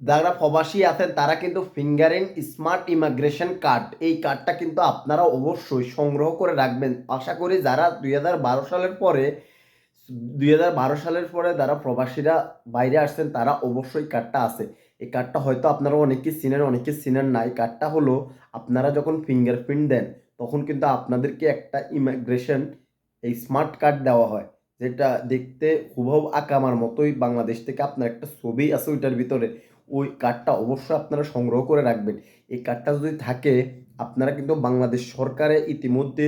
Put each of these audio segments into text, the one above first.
যারা প্রবাসী আছেন, তারা কিন্তু ফিঙ্গারিং স্মার্ট ইমিগ্রেশন কার্ড। এই কার্ডটা কিন্তু আপনারা অবশ্যই সংগ্রহ করে রাখবেন। আশা করি যারা দুই হাজার বারো সালের পরে, দুই হাজার বারো সালের পরে যারা প্রবাসীরা বাইরে আসছেন, তারা অবশ্যই কার্ডটা আছে। এই কার্ডটা হয়তো আপনারা অনেকে চিনেন অনেকে চিনেন না। এই কার্ডটা হলো আপনারা যখন ফিঙ্গারপ্রিন্ট দেন, তখন কিন্তু আপনাদেরকে একটা ইমিগ্রেশন, এই স্মার্ট কার্ড দেওয়া হয়, যেটা দেখতে হুবহু আকামার মতোই বাংলাদেশ থেকে আপনার একটা ছবি আছে ওইটার ভিতরে। ওই কার্ডটা অবশ্যই আপনারা সংগ্রহ করে রাখবেন। এই কার্ডটা যদি থাকে, আপনারা কিন্তু বাংলাদেশ সরকারে ইতিমধ্যে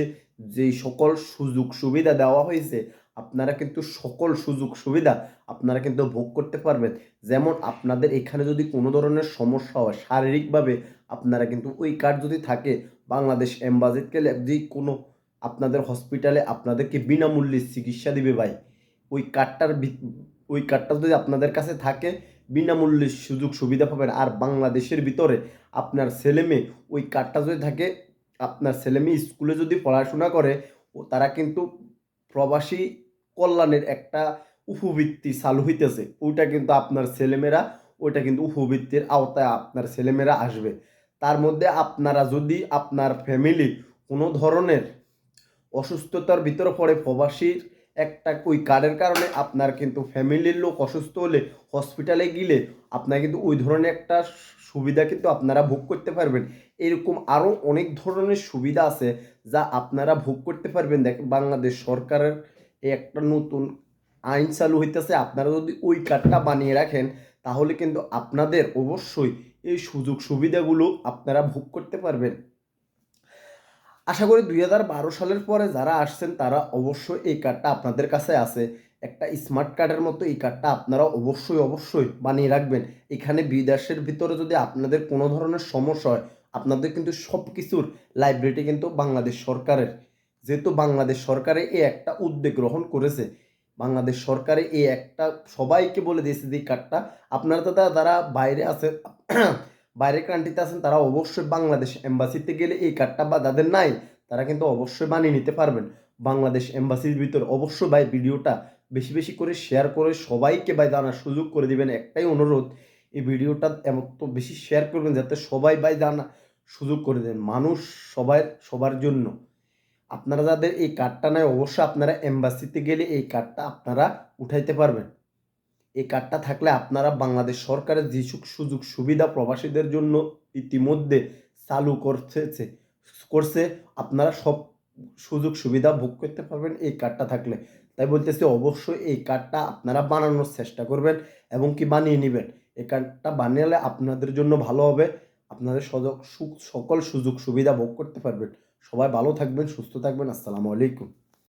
যেই সকল সুযোগ সুবিধা দেওয়া হয়েছে, আপনারা কিন্তু সকল সুযোগ সুবিধা আপনারা কিন্তু ভোগ করতে পারবেন। যেমন আপনাদের এখানে যদি কোনো ধরনের সমস্যা হয়, শারীরিকভাবে আপনারা কিন্তু ওই কার্ড যদি থাকে, বাংলাদেশ এম্বাসিতে যে কোনো আপনাদের হসপিটালে আপনাদেরকে বিনামূল্যে চিকিৎসা দিবে ভাই, ওই কার্ডটার ওই কার্ডটা যদি আপনাদের কাছে থাকে বিনামূল্যে সুযোগ সুবিধা পাবেন। আর বাংলাদেশের ভিতরে আপনার ছেলে মেয়ে, ওই কার্ডটা যদি থাকে, আপনার ছেলে মেয়ে স্কুলে যদি পড়াশোনা করে, ও তারা কিন্তু প্রবাসী কল্যাণের একটা উপবৃত্তি চালু হইতেছে। ওইটা কিন্তু আপনার ছেলেমেয়েরা ওইটা কিন্তু উপবৃত্তির আওতায় আপনার ছেলেমেয়েরা আসবে। তার মধ্যে আপনারা যদি আপনার ফ্যামিলি কোনো ধরনের অসুস্থতার ভিতরে পড়ে, প্রবাসীর একটা ওই কার্ডের কারণে আপনার কিন্তু ফ্যামিলির লোক অসুস্থ হলে হসপিটালে গেলে আপনার কিন্তু ওই ধরনের একটা সুবিধা কিন্তু আপনারা ভোগ করতে পারবেন। এরকম আরও অনেক ধরনের সুবিধা আছে যা আপনারা ভোগ করতে পারবেন। দেখ বাংলাদেশ সরকারের একটা নতুন আইন চালু হইতেছে। আপনারা যদি ওই কার্ডটা বানিয়ে রাখেন, তাহলে কিন্তু আপনাদের অবশ্যই এই সুযোগ সুবিধাগুলো আপনারা ভোগ করতে পারবেন। আশা করি দুই হাজার বারো সালের পরে যারা আসছেন, তারা অবশ্যই এই কার্ডটা আপনাদের কাছে আছে। একটা স্মার্ট কার্ডের মতো এই কার্ডটা আপনারা অবশ্যই অবশ্যই বানিয়ে রাখবেন। এখানে বিদেশের ভিতরে যদি আপনাদের কোনো ধরনের সমস্যা হয়, আপনাদের কিন্তু সব কিছুর লাইব্রেরিটি কিন্তু বাংলাদেশ সরকারের। যেহেতু বাংলাদেশ সরকারে এই একটা উদ্যোগ গ্রহণ করেছে, বাংলাদেশ সরকারে এই একটা সবাইকে বলে দিয়েছে যে কার্ডটা। আপনারা তারা যারা বাইরে আছে বাইরের কান্ট্রিতে আছেন, তারা অবশ্যই বাংলাদেশ এম্বাসিতে গেলে এই কার্ডটা বা যাদের নাই, তারা কিন্তু অবশ্যই বানিয়ে নিতে পারবেন। বাংলাদেশ এম্বাসির ভিতর অবশ্যই ভাই ভিডিওটা বেশি বেশি করে শেয়ার করে সবাইকে ভাই জানার সুযোগ করে দিবেন, একটাই অনুরোধ, এই ভিডিওটা এমন তো বেশি শেয়ার করবেন যাতে সবাই ভাই জানা সুযোগ করে দেন, মানুষ সবাই, সবার জন্য। আপনারা যাদের এই কার্ডটা নাই, অবশ্যই আপনারা এম্বাসিতে গেলে এই কার্ডটা আপনারা উঠাইতে পারবেন। এই কার্ডটা থাকলে আপনারা বাংলাদেশ সরকারের যেসব সুযোগ সুবিধা প্রবাসীদের জন্য ইতিমধ্যে চালু করতেছে, করছে, আপনারা সব সুযোগ সুবিধা ভোগ করতে পারবেন এই কার্ডটা থাকলে। তাই বলতেছি অবশ্যই এই কার্ডটা আপনারা বানানোর চেষ্টা করবেন এবং কি বানিয়ে নেবেন। এই কার্ডটা বানিয়ে আপনাদের জন্য ভালো হবে, আপনাদের সকল সুযোগ সুবিধা ভোগ করতে পারবেন। সবাই ভালো থাকবেন, সুস্থ থাকবেন, আসসালামু আলাইকুম।